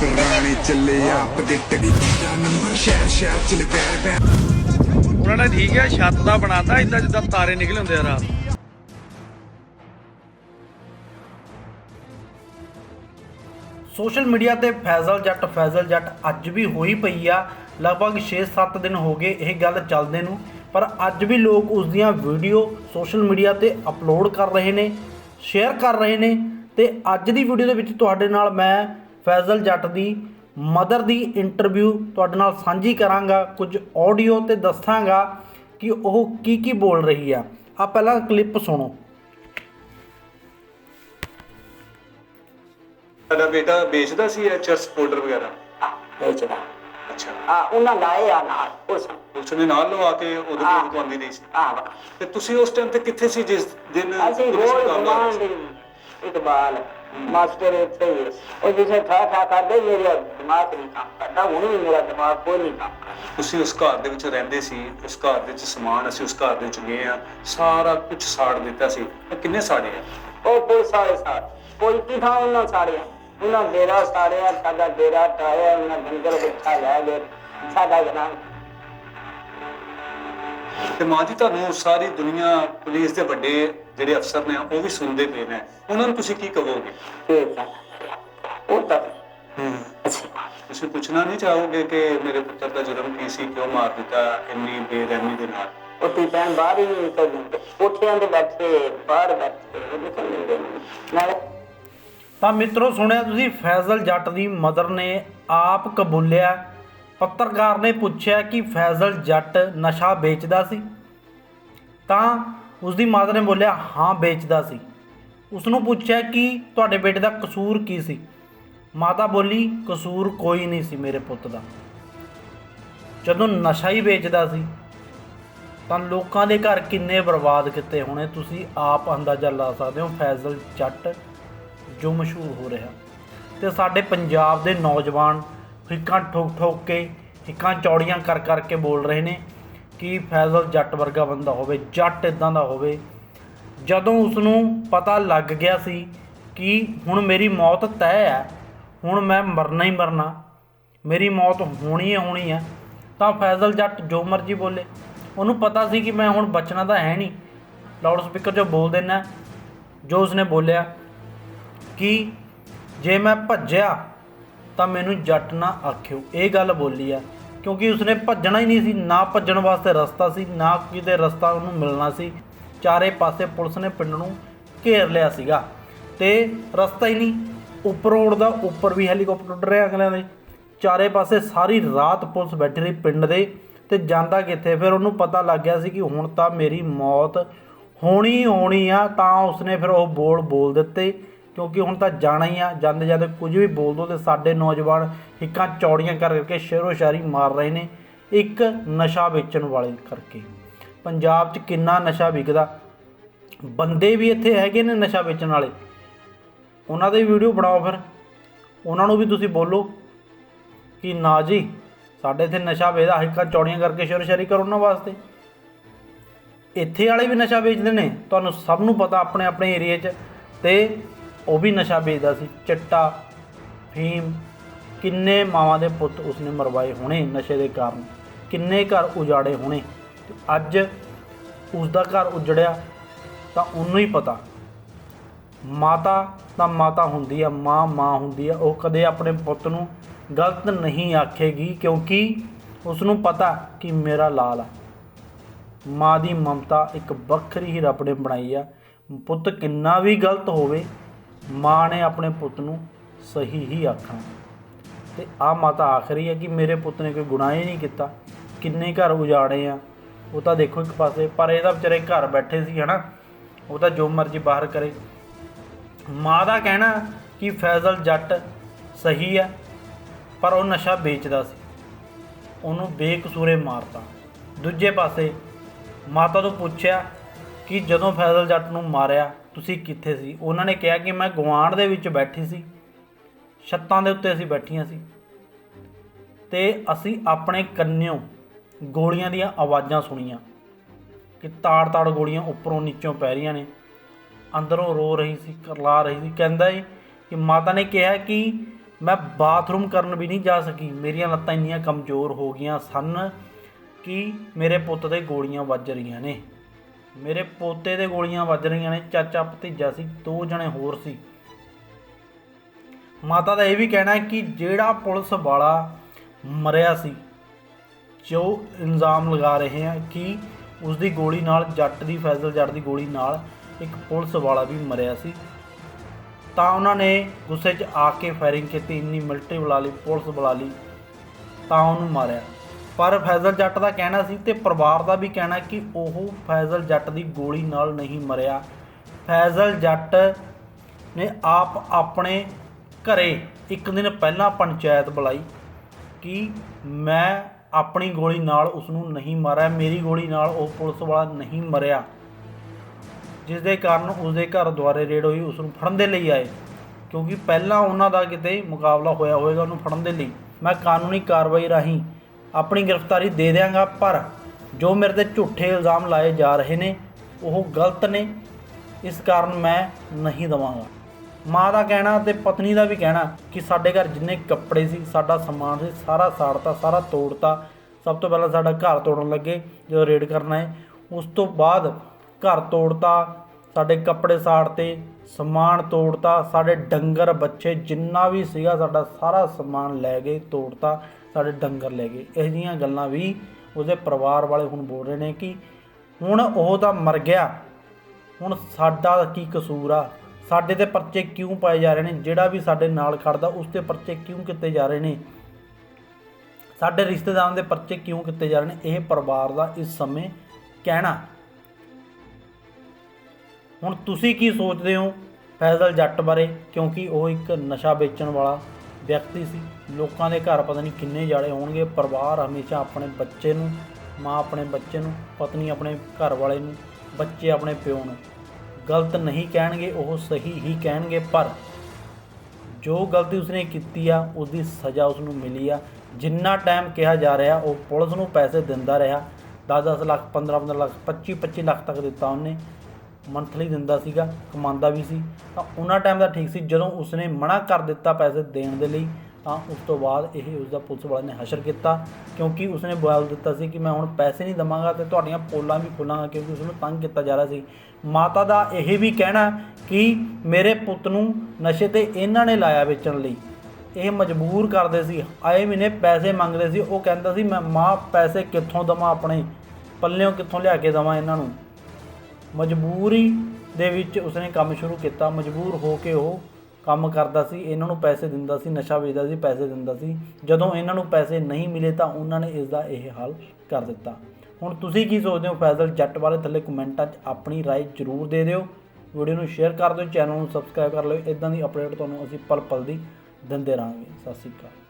ਪੁਰਾਣੇ ਚੱਲੇ ਆਪ ਦੇ ਟੜੀ ਦਾ ਨੰਬਰ ਸ਼ਹਿਰ ਸ਼ਹਿਰ ਚ ਲਪੈਰ ਪੈ ਉਹਨਾਂ ਨੇ ਠੀਕ ਹੈ ਛੱਤ ਦਾ ਬਣਾਤਾ ਇਦਾਂ ਜਿੱਦਾਂ ਤਾਰੇ ਨਿਕਲੇ ਹੁੰਦੇ ਆ ਰਾਤ। ਸੋਸ਼ਲ ਮੀਡੀਆ ਤੇ ਫੈਜ਼ਲ ਜੱਟ ਫੈਜ਼ਲ ਜੱਟ ਅੱਜ ਵੀ ਹੋਈ ਪਈ ਆ। ਲਗਭਗ 6-7 ਦਿਨ ਹੋ ਗਏ ਇਹ ਗੱਲ ਚੱਲਦੇ ਨੂੰ, ਪਰ ਅੱਜ ਵੀ ਲੋਕ ਉਸ ਦੀਆਂ ਵੀਡੀਓ ਸੋਸ਼ਲ ਮੀਡੀਆ ਤੇ ਅਪਲੋਡ ਕਰ ਰਹੇ ਨੇ, ਸ਼ੇਅਰ ਕਰ ਰਹੇ ਨੇ ਤੇ ਅੱਜ ਦੀ ਵੀਡੀਓ ਦੇ ਵਿੱਚ ਤੁਹਾਡੇ ਨਾਲ ਮੈਂ ਫੈਜ਼ਲ ਜੱਟ ਦੀ ਮਦਰ ਦੀ ਇੰਟਰਵਿਊ ਤੁਹਾਡੇ ਨਾਲ ਸਾਂਝੀ ਕਰਾਂਗਾ ਕੁਝ ਆਡੀਓ ਤੇ ਦੱਸਾਂਗਾ ਕਿ ਉਹ ਕੀ ਕੀ ਬੋਲ ਰਹੀ ਆ। ਆ ਪਹਿਲਾਂ ਕਲਿੱਪ ਸੁਣੋ। ਤੁਹਾਡਾ ਬੇਟਾ ਵੇਚਦਾ ਸੀ ਇਹ ਚਰਸ ਪਾਊਡਰ ਵਗੈਰਾ? ਵੇਚਦਾ। ਅੱਛਾ। ਆ ਉਹਨਾਂ ਲਾਏ ਆ ਨਾਲ ਉਸ ਉਸਨੇ ਨਾਲ ਲਵਾ ਕੇ ਉਹਦੇ। ਕੋਲ ਦਵਾਉਂਦੀ ਨਹੀਂ ਸੀ? ਆ ਤੇ ਤੁਸੀਂ ਉਸ ਟਾਈਮ ਤੇ ਕਿੱਥੇ ਸੀ ਜਿਸ ਦਿਨ ਅਸੀਂ ਰੋਜ਼ ਨੂੰ ਕੰਮ ਕਮਾਂਡ ਇਕਬਾਲ। ਮਾਸਟਰ ਇੱਥੇ ਹੀ। ਉਹ ਜਿਸੇ ਠਾ ਠਾ ਕਰਦੇ ਮੇਰਾ ਦਿਮਾਗ ਨਹੀਂ ਕੰਮ ਕਰਦਾ। ਹੁਣ ਵੀ ਮੇਰਾ ਦਿਮਾਗ ਕੋਈ ਨਹੀਂ ਕੰਮ ਕਰਦਾ। ਤੁਸੀਂ ਉਸ ਘਰ ਦੇ ਵਿੱਚ ਰਹਿੰਦੇ ਸੀ ਉਸ ਘਰ ਦੇ ਵਿੱਚ ਸਮਾਨ ਅਸੀਂ ਉਸ ਘਰ ਦੇ ਵਿੱਚ ਗਏ ਆ ਸਾਰਾ ਕੁਝ ਸਾੜ ਦਿੱਤਾ ਸੀ। ਇਹ ਕਿੰਨੇ ਸਾੜੇ ਆ? ਉਹ ਪੁਲਿਸ ਵਾਲੇ ਸਾੜ ਕੋਈ ਕੀ ਥਾਂ ਉਹਨਾਂ ਸਾੜਿਆ? ਉਹਨਾਂ ਡੇਰਾ ਸਾੜਿਆ ਸਾਡਾ ਡੇਰਾ ਟਾਇਆ ਉਹਨਾਂ ਡੰਗਰ ਬੱਚਾ ਲੈ ਗਏ। ਸਾਡਾ ਜਨਾਬ। ਤੇ ਮਾਂ ਜੀ ਤੁਹਾਨੂੰ ਸਾਰੀ ਦੁਨੀਆ ਪੁਲਿਸ ਦੇ ਵੱਡੇ ਜਿਹੜੇ ਅਫਸਰ ਨੇ ਉਹ ਵੀ ਸੁਣਦੇ ਪਏ ਨੇ। ਉਹਨਾਂ ਨੂੰ ਤੁਸੀਂ ਕੀ ਕਹੋਗੇ? ਠੀਕ ਹੈ। ਉਹ ਤਾਂ ਹੂੰ। ਤੁਸੀਂ ਪੁੱਛਣਾ ਨਹੀਂ ਚਾਹੋਗੇ ਕਿ ਮੇਰੇ ਪੁੱਤਰ ਦਾ ਜਨਮ ਕੀ ਸੀ ਕਿਉਂ ਮਾਰ ਦਿੱਤਾ ਇੰਨੀ ਬੇਰਹਿਮੀ ਦੇ ਨਾਲ? ਉੱਤੀ ਭੈਣ ਬਾਹਰ ਹੀ ਨਹੀਂ ਦਿੰਦੇ ਕੋਠਿਆਂ ਦੇ ਬੈਠੇ ਬਾਹਰ ਬੈਠੇ ਉਹ ਨਿਕਲ। ਨਾਲੇ ਤਾਂ ਮਿੱਤਰੋ ਸੁਣਿਆ ਤੁਸੀਂ ਫੈਜ਼ਲ ਜੱਟ ਦੀ ਮਦਰ ਨੇ ਆਪ ਕਬੂਲਿਆ ਪੱਤਰਕਾਰ ਨੇ ਪੁੱਛਿਆ ਕਿ ਫੈਜ਼ਲ ਜੱਟ ਨਸ਼ਾ ਵੇਚਦਾ ਸੀ। ਤਾਂ ਉਸ ਦੀ ਮਾਤਾ ਨੇ ਬੋਲਿਆ, ਹਾਂ, ਵੇਚਦਾ ਸੀ। ਉਸ ਨੂੰ ਪੁੱਛਿਆ ਕਿ ਤੁਹਾਡੇ ਬੇਟੇ ਦਾ ਕਸੂਰ ਕੀ ਸੀ? ਮਾਤਾ ਬੋਲੀ, ਕਸੂਰ ਕੋਈ ਨਹੀਂ ਸੀ ਮੇਰੇ ਪੁੱਤ ਦਾ। ਜਦੋਂ ਨਸ਼ਾ ਹੀ ਵੇਚਦਾ ਸੀ, ਤਾਂ ਲੋਕਾਂ ਦੇ ਘਰ ਕਿੰਨੇ ਬਰਬਾਦ ਕੀਤੇ ਹੋਣੇ। ਤੁਸੀਂ ਆਪ ਅੰਦਾਜ਼ਾ ਲਾ ਸਕਦੇ ਹੋ, ਫੈਜ਼ਲ ਜੱਟ ਜੋ ਮਸ਼ਹੂਰ ਹੋ ਰਿਹਾ। ਤੇ ਸਾਡੇ ਪੰਜਾਬ ਦੇ ਨੌਜਵਾਨ ਹਿੱਕਾਂ ਠੋਕ ਠੋਕ ਕੇ, ਹਿੱਕਾਂ ਚੌੜੀਆਂ ਕਰ ਕਰਕੇ ਬੋਲ ਰਹੇ ਨੇ। ਕਿ ਫੈਜ਼ਲ ਜੱਟ ਵਰਗਾ ਬੰਦਾ ਹੋਵੇ, ਜੱਟ ਇਦਾਂ ਦਾ ਹੋਵੇ, ਜਦੋਂ ਉਸ ਨੂੰ ਪਤਾ ਲੱਗ ਗਿਆ ਸੀ ਕਿ ਹੁਣ ਮੇਰੀ ਮੌਤ ਤੈਅ ਹੈ, ਹੁਣ ਮੈਂ ਮਰਨਾ ਹੀ ਮਰਨਾ, ਮੇਰੀ ਮੌਤ ਹੋਣੀ ਹੈ ਹੋਣੀ ਹੈ, ਤਾਂ ਫੈਜ਼ਲ ਜੱਟ ਜੋ ਮਰਜ਼ੀ ਬੋਲੇ। ਉਹਨੂੰ ਪਤਾ ਸੀ ਕਿ ਮੈਂ ਹੁਣ ਬਚਣਾ ਤਾਂ ਹੈ ਨਹੀਂ। ਲਾਊਡ ਸਪੀਕਰ 'ਚੋਂ ਬੋਲ ਦੇਣਾ ਜੋ ਉਸਨੇ ਬੋਲਿਆ ਕਿ ਜੇ ਮੈਂ ਭੱਜਿਆ ਤਾਂ ਮੈਨੂੰ ਜੱਟ ਨਾ ਆਖਿਓ। ਇਹ ਗੱਲ ਬੋਲੀ ਆ। ਕਿਉਂਕਿ ਉਸਨੇ ਭੱਜਣਾ ਹੀ ਨਹੀਂ ਸੀ, ਨਾ ਭੱਜਣ ਵਾਸਤੇ ਰਸਤਾ ਸੀ, ਨਾ ਕਿਤੇ ਰਸਤਾ ਉਹਨੂੰ ਮਿਲਣਾ ਸੀ। ਚਾਰੇ ਪਾਸੇ ਪੁਲਿਸ ਨੇ ਪਿੰਡ ਨੂੰ ਘੇਰ ਲਿਆ ਸੀਗਾ ਤੇ ਰਸਤਾ ਹੀ ਨਹੀਂ, ਉੱਪਰੋਂ ਉੜਦਾ ਉੱਪਰ ਵੀ ਹੈਲੀਕਾਪਟਰ ਉੱਡ ਰਿਹਾ ਅਗਲਿਆਂ ਦੇ। ਚਾਰੇ ਪਾਸੇ ਸਾਰੀ ਰਾਤ ਪੁਲਿਸ ਬੈਠੀ ਰਹੀ ਪਿੰਡ ਦੇ ਤੇ ਜਾਂਦਾ ਕਿੱਥੇ? ਫਿਰ ਉਹਨੂੰ ਪਤਾ ਲੱਗ ਗਿਆ ਸੀ ਕਿ ਹੁਣ ਤਾਂ ਮੇਰੀ ਮੌਤ ਹੋਣੀ ਹੋਣੀ ਆ, ਤਾਂ ਉਸਨੇ ਫਿਰ ਉਹ ਬੋਲ ਬੋਲ ਦਿੱਤੇ। ਕਿਉਂਕਿ ਹੁਣ ਤਾਂ ਜਾਣਾ ਹੀ ਆ, ਜਾਂਦੇ ਜਾਂਦੇ ਕੁਝ ਵੀ ਬੋਲ ਦੋ ਤੇ ਸਾਡੇ ਨੌਜਵਾਨ ਹਿੱਕਾਂ ਚੌੜੀਆਂ ਕਰਕੇ ਸ਼ੇਰੋ ਸ਼ਾਇਰੀ ਮਾਰ ਰਹੇ ਨੇ, ਇੱਕ ਨਸ਼ਾ ਵੇਚਣ ਵਾਲੇ ਕਰਕੇ। ਪੰਜਾਬ 'ਚ ਕਿੰਨਾ ਨਸ਼ਾ ਵਿਕਦਾ? ਬੰਦੇ ਵੀ ਇੱਥੇ ਹੈਗੇ ਨੇ ਨਸ਼ਾ ਵੇਚਣ ਵਾਲੇ। ਉਹਨਾਂ ਦੇ ਵੀਡੀਓ ਬਣਾਓ ਫਿਰ। ਉਹਨਾਂ ਨੂੰ ਵੀ ਤੁਸੀਂ ਬੋਲੋ ਕਿ ਨਾ ਜੀ, ਸਾਡੇ ਇੱਥੇ ਨਸ਼ਾ ਵੇਚਦਾ ਹਿੱਕਾਂ ਚੌੜੀਆਂ ਕਰਕੇ ਸ਼ੇਰੋ ਸ਼ਾਇਰੀ ਕਰੋ ਉਹਨਾਂ ਵਾਸਤੇ। ਇੱਥੇ ਵਾਲੇ ਵੀ ਨਸ਼ਾ ਵੇਚਦੇ ਨੇ, ਤੁਹਾਨੂੰ ਸਭ ਨੂੰ ਪਤਾ ਆਪਣੇ ਆਪਣੇ ਏਰੀਏ 'ਚ। ਤੇ ਉਹ ਵੀ ਨਸ਼ਾ ਵੇਚਦਾ ਸੀ, ਚਿੱਟਾ ਫੀਮ ਕਿੰਨੇ ਮਾਵਾਂ ਦੇ ਪੁੱਤ ਉਸਨੇ ਮਰਵਾਏ ਹੋਣੇ ਨਸ਼ੇ ਦੇ ਕਾਰਨ, ਕਿੰਨੇ ਘਰ ਉਜਾੜੇ ਹੋਣੇ, ਤੇ ਅੱਜ ਉਸ ਦਾ ਘਰ ਉਜੜਿਆ ਤਾਂ ਉਹਨੂੰ ਹੀ ਪਤਾ। ਮਾਤਾ ਤਾਂ ਮਾਤਾ ਹੁੰਦੀ ਆ, ਮਾਂ ਮਾਂ ਹੁੰਦੀ ਆ, ਉਹ ਕਦੇ ਆਪਣੇ ਪੁੱਤ ਨੂੰ ਗਲਤ ਨਹੀਂ ਆਖੇਗੀ ਕਿਉਂਕਿ ਉਸ ਨੂੰ ਪਤਾ ਕਿ ਮੇਰਾ ਲਾਲ ਆ। ਮਾਂ ਦੀ ਮਮਤਾ ਇੱਕ ਵੱਖਰੀ ਹੀ ਰੱਬ ਨੇ ਬਣਾਈ ਆ। ਪੁੱਤ ਕਿੰਨਾ ਵੀ ਗਲਤ ਹੋਵੇ ਮਾਂ ਨੇ ਆਪਣੇ ਪੁੱਤ ਨੂੰ ਸਹੀ ਹੀ ਆਖਣਾ। ਤੇ ਆ ਮਾਤਾ ਆਖਰੀ ਹੈ ਕਿ ਮੇਰੇ ਪੁੱਤ ਨੇ ਕੋਈ ਗੁਨਾਹ ਹੀ ਨਹੀਂ ਕੀਤਾ। ਕਿੰਨੇ ਘਰ ਉਜਾੜੇ ਆ। ਉਹ ਤਾਂ ਦੇਖੋ ਇੱਕ ਪਾਸੇ, ਪਰ ਇਹਦਾ ਵਿਚਾਰੇ ਘਰ ਬੈਠੇ ਸੀ, ਹਨਾ? ਉਹ ਤਾਂ ਜੋ ਮਰਜ਼ੀ ਬਾਹਰ ਕਰੇ। ਮਾਂ ਦਾ ਕਹਿਣਾ ਕਿ ਫੈਜ਼ਲ ਜੱਟ ਸਹੀ ਹੈ ਪਰ ਉਹ ਨਸ਼ਾ ਵੇਚਦਾ ਸੀ। ਉਹਨੂੰ ਬੇਕਸੂਰੇ ਮਾਰਤਾ। ਦੂਜੇ ਪਾਸੇ ਮਾਤਾ ਤੋਂ ਪੁੱਛਿਆ ਕਿ ਜਦੋਂ ਫੈਜ਼ਲ ਜੱਟ ਨੂੰ ਮਾਰਿਆ, ਤੁਸੀਂ ਕਿੱਥੇ ਸੀ? ਉਹਨਾਂ ਨੇ ਕਿਹਾ ਕਿ ਮੈਂ ਗੁਆਂਢ ਦੇ ਵਿੱਚ ਬੈਠੀ ਸੀ। ਛੱਤਾਂ ਦੇ ਉੱਤੇ ਅਸੀਂ ਬੈਠੀਆਂ ਸੀ। ਤੇ ਅਸੀਂ ਆਪਣੇ ਕੰਨਿਓ ਗੋਲੀਆਂ ਦੀਆਂ ਆਵਾਜ਼ਾਂ ਸੁਣੀਆਂ ਕਿ ਤਾੜ-ਤਾੜ ਗੋਲੀਆਂ ਉੱਪਰੋਂ ਨੀਚੋਂ ਪੈ ਰਹੀਆਂ ਨੇ। ਅੰਦਰੋਂ ਰੋ ਰਹੀ ਸੀ, ਕਰਲਾ ਰਹੀ ਸੀ। ਕਹਿੰਦਾ ਏ ਕਿ ਮਾਤਾ ਨੇ ਕਿਹਾ ਕਿ ਮੈਂ ਬਾਥਰੂਮ ਕਰਨ ਵੀ ਨਹੀਂ ਜਾ ਸਕੀ। ਮੇਰੀਆਂ ਲੱਤਾਂ ਇੰਨੀਆਂ ਕਮਜ਼ੋਰ ਹੋ ਗਈਆਂ ਸਨ ਕਿ ਮੇਰੇ ਪੁੱਤ ਦੇ ਗੋਲੀਆਂ ਵੱਜ ਰਹੀਆਂ ਨੇ। ਮੇਰੇ ਪੋਤੇ ਦੇ ਗੋਲੀਆਂ ਵੱਜ ਰਹੀਆਂ ਨੇ, ਚਾਚਾ ਭਤੀਜਾ ਸੀ, ਦੋ ਜਣੇ ਹੋਰ ਸੀ। ਮਾਤਾ ਦਾ ਇਹ ਵੀ ਕਹਿਣਾ ਹੈ ਕਿ ਜਿਹੜਾ ਪੁਲਿਸ ਵਾਲਾ ਮਰਿਆ ਸੀ ਜੋ ਇਲਜ਼ਾਮ ਲਗਾ ਰਹੇ ਆ ਕਿ ਉਸ ਦੀ ਗੋਲੀ ਨਾਲ, ਜੱਟ ਦੀ ਫੈਜ਼ਲ ਜੱਟ ਦੀ ਗੋਲੀ ਨਾਲ ਇੱਕ ਪੁਲਿਸ ਵਾਲਾ ਵੀ ਮਰਿਆ ਸੀ। ਤਾਂ ਉਹਨਾਂ ਨੇ ਗੁੱਸੇ 'ਚ ਆ ਕੇ ਫਾਇਰਿੰਗ ਕੀਤੀ, ਇੰਨੀ ਮਿਲਟਰੀ ਬੁਲਾ ਲਈ, ਪੁਲਿਸ ਬੁਲਾ ਲਈ, ਤਾਂ ਉਹਨੂੰ ਮਾਰਿਆ। ਪਰ ਫੈਜ਼ਲ ਜੱਟ ਦਾ ਕਹਿਣਾ ਸੀ ਤੇ ਪਰਿਵਾਰ ਦਾ ਵੀ ਕਹਿਣਾ ਕਿ ਉਹ ਫੈਜ਼ਲ ਜੱਟ ਦੀ ਗੋਲੀ ਨਾਲ ਨਹੀਂ ਮਰਿਆ। ਫੈਜ਼ਲ ਜੱਟ ਨੇ ਆਪ ਆਪਣੇ ਘਰੇ ਇੱਕ ਦਿਨ ਪਹਿਲਾਂ ਪੰਚਾਇਤ ਬੁਲਾਈ ਕਿ ਮੈਂ ਆਪਣੀ ਗੋਲੀ ਨਾਲ ਉਸ ਨੂੰ ਨਹੀਂ ਮਾਰਿਆ, ਮੇਰੀ ਗੋਲੀ ਨਾਲ ਉਹ ਪੁਲਿਸ ਵਾਲਾ ਨਹੀਂ ਮਰਿਆ। ਜਿਸ ਦੇ ਕਾਰਨ ਉਸ ਦੇ ਘਰ ਦੁਆਰੇ ਰੇਡ ਹੋਈ ਉਸ ਨੂੰ ਫੜਨ ਦੇ ਲਈ ਆਏ। ਕਿਉਂਕਿ ਪਹਿਲਾਂ ਉਹਨਾਂ ਦਾ ਕਿਤੇ ਮੁਕਾਬਲਾ ਹੋਇਆ ਹੋਵੇਗਾ ਉਹਨੂੰ ਫੜਨ ਦੇ ਲਈ। ਮੈਂ ਕਾਨੂੰਨੀ ਕਾਰਵਾਈ ਰਾਹੀਂ ਆਪਣੀ ਗ੍ਰਿਫਤਾਰੀ ਦੇ ਦਿਆਂਗਾ, ਪਰ ਜੋ ਮੇਰੇ ਤੇ ਝੂਠੇ ਇਲਜ਼ਾਮ ਲਾਏ ਜਾ ਰਹੇ ਨੇ, ਉਹ ਗਲਤ ਨੇ। ਇਸ ਕਾਰਨ ਮੈਂ ਨਹੀਂ ਦਵਾਂਗਾ। ਮਾਂ ਦਾ ਕਹਿਣਾ ਤੇ ਪਤਨੀ ਦਾ ਵੀ ਕਹਿਣਾ ਕਿ ਸਾਡੇ ਘਰ ਜਿੰਨੇ ਕੱਪੜੇ ਸੀ, ਸਾਡਾ ਸਮਾਨ ਸੀ, ਸਾਰਾ ਸਾੜਤਾ, ਸਾਰਾ ਤੋੜਤਾ। ਸਭ ਤੋਂ ਪਹਿਲਾਂ ਸਾਡਾ ਘਰ ਤੋੜਨ ਲੱਗੇ, ਜਦੋਂ ਰੇਡ ਕਰਨਾ ਹੈ। ਉਸ ਤੋਂ ਬਾਅਦ ਘਰ ਤੋੜਤਾ, ਸਾਡੇ ਕੱਪੜੇ ਸਾੜਤੇ ਸਮਾਨ ਤੋੜਤਾ, ਸਾਡੇ ਡੰਗਰ ਬੱਚੇ ਜਿੰਨਾ ਵੀ ਸੀਗਾ ਸਾਡਾ ਸਾਰਾ ਸਮਾਨ ਲੈ ਗਏ, ਤੋੜਤਾ, ਸਾਡੇ ਡੰਗਰ ਲੈ ਗਏ। ਇਹ ਜਿਹੀਆਂ ਗੱਲਾਂ ਵੀ ਉਹਦੇ ਪਰਿਵਾਰ ਵਾਲੇ ਹੁਣ ਬੋਲ ਰਹੇ ਨੇ ਕਿ ਹੁਣ ਉਹ ਤਾਂ ਮਰ ਗਿਆ। ਹੁਣ ਸਾਡਾ ਕੀ ਕਸੂਰ ਆ? ਸਾਡੇ ਤੇ ਪਰਚੇ ਕਿਉਂ ਪਾਏ ਜਾ ਰਹੇ ਨੇ? ਜਿਹੜਾ ਵੀ ਸਾਡੇ ਨਾਲ ਖੜਦਾ, ਉਸ ਤੇ ਪਰਚੇ ਕਿਉਂ ਕੀਤੇ ਜਾ ਰਹੇ ਨੇ? ਸਾਡੇ ਰਿਸ਼ਤੇਦਾਰਾਂ ਦੇ ਪਰਚੇ ਕਿਉਂ ਕੀਤੇ ਜਾ ਰਹੇ ਨੇ? ਇਹ ਪਰਿਵਾਰ ਦਾ ਇਸ ਸਮੇਂ ਕਹਿਣਾ ਹੁਣ ਤੁਸੀਂ ਕੀ ਸੋਚਦੇ ਹੋ ਫੈਜ਼ਲ ਜੱਟ ਬਾਰੇ? ਕਿਉਂਕਿ ਉਹ ਇੱਕ ਨਸ਼ਾ ਵੇਚਣ ਵਾਲਾ ਵਿਅਕਤੀ ਸੀ। ਲੋਕਾਂ ਦੇ ਘਰ ਪਤਾ ਨਹੀਂ ਕਿੰਨੇ ਜਾੜੇ ਹੋਣਗੇ। ਪਰਿਵਾਰ ਹਮੇਸ਼ਾ ਆਪਣੇ ਬੱਚੇ ਨੂੰ, ਮਾਂ ਆਪਣੇ ਬੱਚੇ ਨੂੰ, ਪਤਨੀ ਆਪਣੇ ਘਰ ਵਾਲੇ ਨੂੰ, ਬੱਚੇ ਆਪਣੇ ਪਿਓ ਨੂੰ। ਗਲਤ ਨਹੀਂ ਕਹਿਣਗੇ, ਉਹ ਸਹੀ ਹੀ ਕਹਿਣਗੇ, ਪਰ ਜੋ ਗਲਤੀ ਉਸਨੇ ਕੀਤੀ ਆ, ਉਹਦੀ ਸਜ਼ਾ ਉਸ ਨੂੰ ਮਿਲੀ ਆ। ਜਿੰਨਾ ਟਾਈਮ ਕਿਹਾ ਜਾ ਰਿਹਾ, ਉਹ ਪੁਲਿਸ ਨੂੰ ਪੈਸੇ ਦਿੰਦਾ ਰਿਹਾ। 10-10 ਲੱਖ 15-15 ਲੱਖ 25-25 ਲੱਖ ਤੱਕ ਦਿੱਤਾ ਉਹਨੇ। ਮੰਥਲੀ ਦਿੰਦਾ ਸੀਗਾ, ਕਮਾਉਂਦਾ ਵੀ ਸੀ। ਤਾਂ ਉਹਨਾਂ ਟਾਈਮ ਦਾ ਠੀਕ ਸੀ, ਜਦੋਂ ਉਸਨੇ ਮਨਾ ਕਰ ਦਿੱਤਾ ਪੈਸੇ ਦੇਣ ਦੇ ਲਈ, ਤਾਂ ਉਸ ਤੋਂ ਬਾਅਦ ਇਹ ਉਸਦਾ ਪੁਲਿਸ ਵਾਲਿਆਂ ਨੇ ਹਸ਼ਰ ਕੀਤਾ, ਕਿਉਂਕਿ ਉਸਨੇ ਬੋਲ ਦਿੱਤਾ ਸੀ ਕਿ ਮੈਂ ਹੁਣ ਪੈਸੇ ਨਹੀਂ ਦਵਾਂਗਾ ਤੇ ਤੁਹਾਡੀਆਂ ਪੋਲਾਂ ਵੀ ਖੋਲਾਂਗਾ, ਕਿਉਂਕਿ ਉਸਨੂੰ ਤੰਗ ਕੀਤਾ ਜਾ ਰਿਹਾ ਸੀ। ਮਾਤਾ ਦਾ ਇਹ ਵੀ ਕਹਿਣਾ ਕਿ ਮੇਰੇ ਪੁੱਤ ਨੂੰ ਨਸ਼ੇ ਤੇ ਇਹਨਾਂ ਨੇ ਲਾਇਆ ਵੇਚਣ ਲਈ। ਇਹ ਮਜਬੂਰ ਕਰਦੇ ਸੀ। ਆਏ ਮਹੀਨੇ ਪੈਸੇ ਮੰਗਦੇ ਸੀ। ਉਹ ਕਹਿੰਦਾ ਸੀ, ਮੈਂ ਮਾਂ, ਪੈਸੇ ਕਿੱਥੋਂ ਦਵਾਂ ਆਪਣੇ? ਪੱਲਿਓਂ ਕਿੱਥੋਂ ਲਿਆ ਕੇ ਦਵਾਂ ਇਹਨਾਂ ਨੂੰ? ਮਜਬੂਰੀ ਦੇ ਵਿੱਚ ਉਸਨੇ ਕੰਮ ਸ਼ੁਰੂ ਕੀਤਾ ਮਜਬੂਰ ਹੋ ਕੇ ਉਹ ਕੰਮ ਕਰਦਾ ਸੀ ਇਹਨਾਂ ਨੂੰ ਪੈਸੇ ਦਿੰਦਾ ਸੀ ਨਸ਼ਾ ਵੇਚਦਾ ਸੀ ਪੈਸੇ ਦਿੰਦਾ ਸੀ ਜਦੋਂ ਇਹਨਾਂ ਨੂੰ ਪੈਸੇ ਨਹੀਂ ਮਿਲੇ ਤਾਂ ਉਹਨਾਂ ਨੇ ਇਸ ਦਾ ਇਹ ਹੱਲ ਕਰ ਦਿੱਤਾ ਹੁਣ ਤੁਸੀਂ ਕੀ ਸੋਚਦੇ ਹੋ ਫੈਜ਼ਲ ਜੱਟ ਬਾਰੇ ਥੱਲੇ ਕਮੈਂਟਾਂ 'ਚ ਆਪਣੀ رائے ਜ਼ਰੂਰ ਦੇ ਦਿਓ ਵੀਡੀਓ ਨੂੰ ਸ਼ੇਅਰ ਕਰ ਦਿਓ ਚੈਨਲ ਨੂੰ ਸਬਸਕ੍ਰਾਈਬ ਕਰ ਲਿਓ ਇਦਾਂ ਦੀ ਅਪਡੇਟ ਤੁਹਾਨੂੰ ਅਸੀਂ ਪਲ ਪਲ ਦੀ ਦਿੰਦੇ ਰਹਾਂਗੇ ਸਤਿ ਸ਼੍ਰੀ ਅਕਾਲ